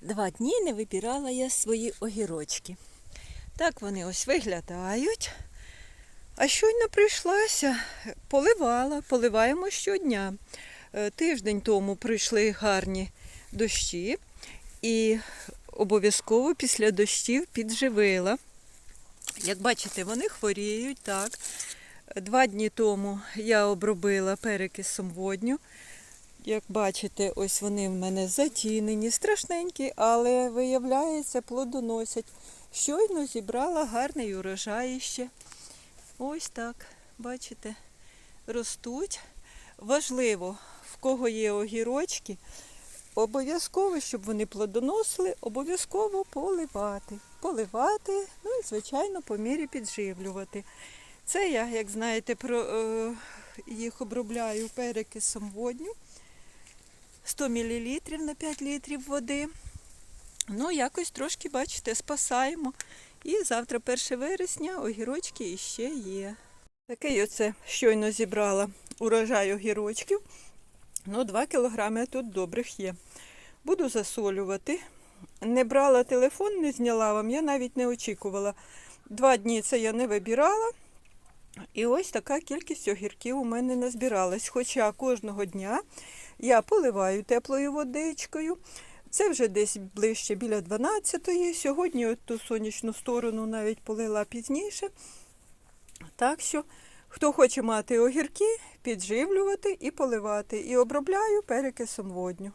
Два дні не вибирала я свої огірочки. Так вони ось виглядають. А щойно прийшлася, поливала, поливаємо щодня. Е, Тиждень тому прийшли гарні дощі і обов'язково після дощів підживила. Як бачите, вони хворіють, так. Два дні тому я обробила перекисом водню. Як бачите, ось вони в мене затінені, страшненькі, але виявляється, плодоносять. Щойно зібрала гарний урожай ще. Ось так, бачите, ростуть. Важливо, в кого є огірочки, обов'язково, щоб вони плодоносили, обов'язково поливати. Поливати, ну і, звичайно, по мірі підживлювати. Це я, як знаєте, про, е, їх обробляю перекисом водню. 100 мл на 5 літрів води. Ну, якось трошки, бачите, спасаємо. І завтра, 1 вересня, огірочки іще є. Такий оце щойно зібрала урожай огірочків. Ну, 2 кілограми тут добрих є. Буду засолювати. Не брала телефон, не зняла вам, я навіть не очікувала. Два дні це я не вибирала. І ось така кількість огірків у мене назбиралась. Хоча кожного дня я поливаю теплою водичкою. Це вже десь ближче біля 12-ї. Сьогодні ту сонячну сторону навіть полила пізніше. Так що, хто хоче мати огірки, підживлювати і поливати. І обробляю перекисом водню.